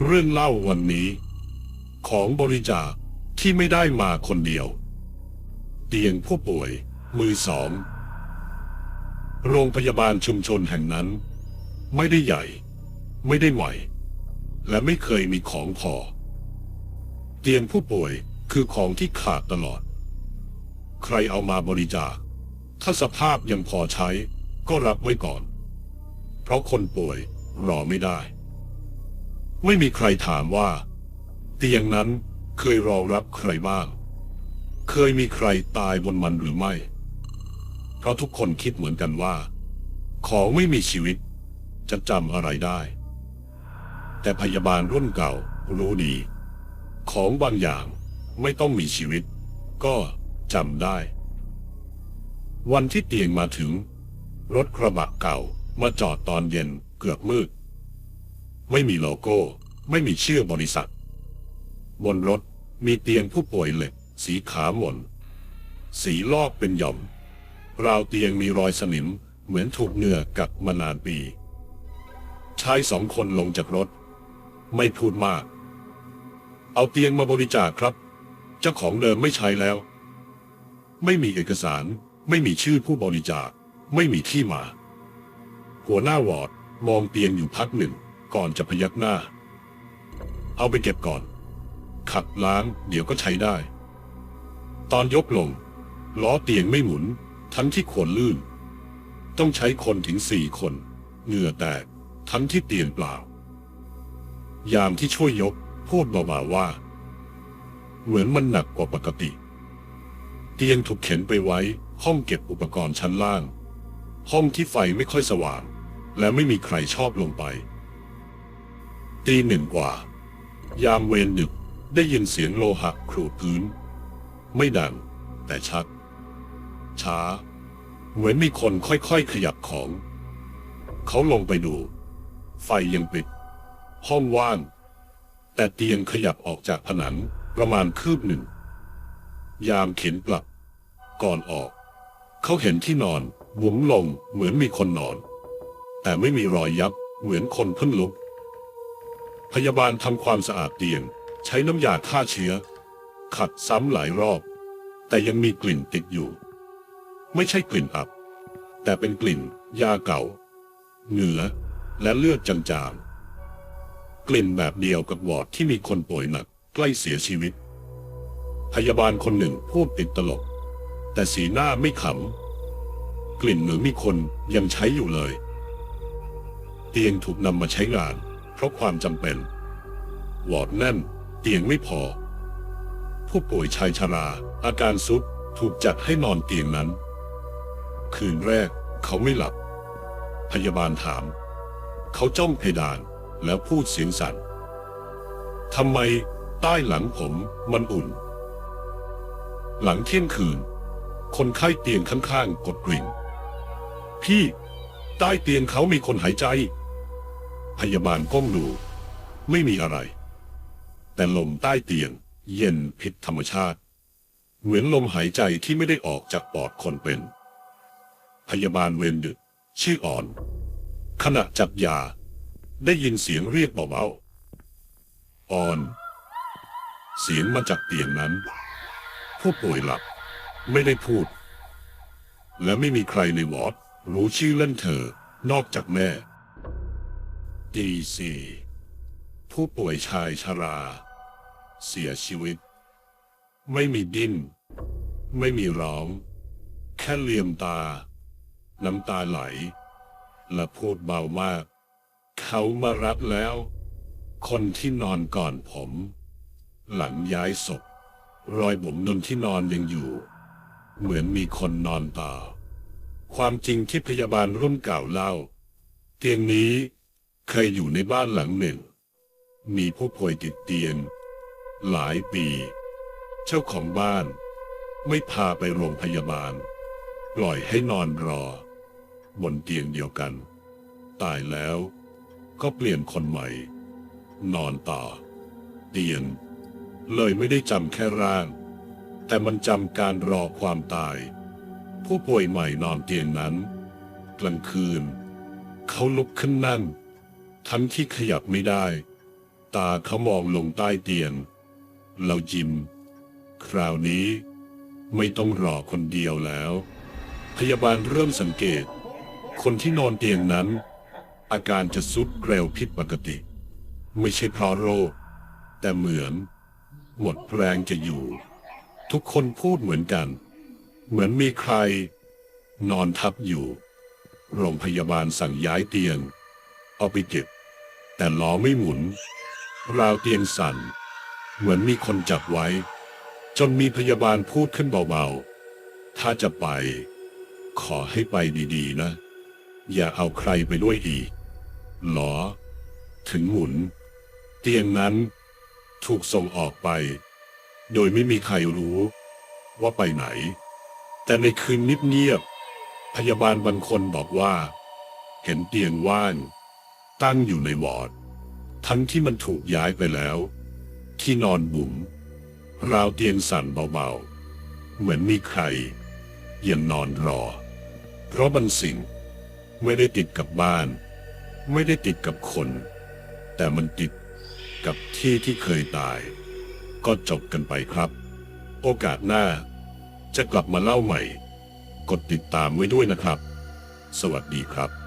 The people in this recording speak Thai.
เรื่องเล่าวันนี้ ของบริจาคที่ไม่ได้มาคนเดียว เตียงผู้ป่วย มือสอง โรงพยาบาลชุมชนแห่งนั้น ไม่ได้ใหญ่ ไม่ได้ใหม่ และไม่เคยมีของพอ เตียงผู้ป่วยคือของที่ขาดตลอด ใครเอามาบริจาค ถ้าสภาพยังพอใช้ก็รับไว้ก่อน เพราะคนป่วยรอไม่ได้ ไม่มีใครถามว่า เตียงนั้นเคยรองรับใครบ้าง เคยมีใครตายบนมันหรือไม่ เพราะทุกคนคิดเหมือนกันว่า ของไม่มีชีวิตจะจำอะไรได้ แต่พยาบาลรุ่นเก่ารู้ดี ของบางอย่างไม่ต้องมีชีวิต ก็จำได้ วันที่เตียงมาถึง รถกระบะเก่ามาจอดตอนเย็นเกือบมืด ไม่มีโลโก้ ไม่มีชื่อบริษัท บนรถมีเตียงผู้ป่วยเหล็ก สีขาวหม่นสีลอกเป็นหย่อม ราวเตียงมีรอยสนิมเหมือนถูกเหงื่อกัดมานานปีชายสองคนลงจากรถ ไม่พูดมาก เอาเตียงมาบริจาคครับ เจ้าของเดิมไม่ใช้แล้ว ไม่มีเอกสาร ไม่มีชื่อผู้บริจาค ไม่มีที่มา หัวหน้าวอร์ดมองเตียงอยู่พักหนึ่ง ก่อนจะพยักหน้า เอาไปเก็บก่อน ขัดล้างเดี๋ยวก็ใช้ได้ ตอนยกลง ล้อเตียงไม่หมุน ทั้งที่ขวนลื่น ต้องใช้คนถึงสี่คน เหงื่อแตก ทั้งที่เตียงเปล่า ยามที่ช่วยยกพูดเบาๆว่า เหมือนมันหนักกว่าปกติ เตียงถูกเข็นไปไว้ห้องเก็บอุปกรณ์ชั้นล่าง ห้องที่ไฟไม่ค่อยสว่าง และไม่มีใครชอบลงไป ตีหนึ่งกว่า ยามเวรดึกได้ยินเสียงโลหะขูดพื้น ไม่ดัง แต่ชัด ช้า เหมือนมีคนค่อยๆขยับของ เขาลงไปดู ไฟยังปิด ห้องว่าง แต่เตียงขยับออกจากผนังประมาณคืบหนึ่ง ยามเข็นกลับ ก่อนออก เขาเห็นที่นอนหวุมลงเหมือนมีคนนอน แต่ไม่มีรอยยับเหมือนคนเพิ่งลุก พยาบาลทำความสะอาดเตียง ใช้น้ำยาฆ่าเชื้อ ขัดซ้ำหลายรอบ แต่ยังมีกลิ่นติดอยู่ ไม่ใช่กลิ่นอับ แต่เป็นกลิ่น ยาเก่า เหงื่อและเลือดจางๆ กลิ่นแบบเดียวกับวอร์ดที่มีคนป่วยหนักใกล้เสียชีวิต พยาบาลคนหนึ่งพูดติดตลก แต่สีหน้าไม่ขำ กลิ่นเหมือนมีคนยังใช้อยู่เลย เตียงถูกนำมาใช้งาน ราะความจำเป็นหวอดแน่น เตียงไม่พอ ผู้ป่วยชายชรา อาการซุดถูกจัดให้นอนเตียงนั้น คืนแรกเขาไม่หลับ พยาบาลถาม เขาจ้องเพดานแล้วพูดเสียงสั่นทำไมใต้หลังผมมันอุ่น หลังเที่ยงคืน คนไข้เตียงข้างๆกดกริ่ง พี่ ใต้เตียงเขามีคนหายใจ พยาบาลก้มดู ไม่มีอะไร แต่ลมใต้เตียง เย็นผิดธรรมชาติ เหมือนลมหายใจที่ไม่ได้ออกจากปอดคนเป็น พยาบาลเวรดึก ชื่ออ่อน ขณะจับยา ได้ยินเสียงเรียกเบาๆอ่อน เสียงมาจากเตียงนั้นผู้ป่วยหลับ ไม่ได้พูด และไม่มีใครในวอร์ดรู้ชื่อเล่นเธอ นอกจากแม่ ดีซีผู้ป่วยชายชรา เสียชีวิต ไม่มีดิ้น ไม่มีร้อง แค่เลียมตา น้ำตาไหล และพูดเบามาก เขามารับแล้ว คนที่นอนก่อนผม หลังย้ายศพ รอยบุ๋มนนที่นอนยังอยู่ เหมือนมีคนนอนต่อความจริงที่พยาบาลรุ่นเก่าเล่า เตียงนี้ เคยอยู่ในบ้านหลังหนึ่ง มีผู้ป่วยติดเตียง หลายปี เจ้าของบ้าน ไม่พาไปโรงพยาบาล ปล่อยให้นอนรอ บนเตียงเดียวกัน ตายแล้วก็เปลี่ยนคนใหม่ นอนต่อ เตียง เลยไม่ได้จำแค่ร่าง แต่มันจำการรอความตาย ผู้ป่วยใหม่นอนเตียงนั้น กลางคืน เขาลุกขึ้นนั่ง ทั้งที่ขยับไม่ได้ ตาเขามองลงใต้เตียง เรายิ้มคราวนี้ไม่ต้องรอคนเดียวแล้ว พยาบาลเริ่มสังเกต คนที่นอนเตียงนั้น อาการจะสุดเร็วผิดปกติ ไม่ใช่เพราะโรค แต่เหมือน หมดแรงจะอยู่ ทุกคนพูดเหมือนกัน เหมือนมีใคร นอนทับอยู่ โรงพยาบาลสั่งย้ายเตียง เอาไปเก็บ แต่ล้อไม่หมุน ราวเตียงสั่น เหมือนมีคนจับไว้ จนมีพยาบาลพูดขึ้นเบาๆ ถ้าจะไป ขอให้ไปดีๆนะ อย่าเอาใครไปด้วยอีกหรอถึงหมุน เตียงนั้นถูกส่งออกไป โดยไม่มีใครรู้ ว่าไปไหน แต่ในคืนนิบเงียบ พยาบาลบางคนบอกว่า เห็นเตียงว่าง ตั้งอยู่ในวอร์ดทั้งที่มันถูกย้ายไปแล้ว ที่นอนบุ๋มราวเตียงสั่นเบาๆ เหมือนมีใครยังนอนรอ เพราะบางสิ่ง ไม่ได้ติดกับบ้าน ไม่ได้ติดกับคน แต่มันติดกับที่ที่เคยตาย ก็จบกันไปครับ โอกาสหน้า จะกลับมาเล่าใหม่ กดติดตามไว้ด้วยนะครับ สวัสดีครับ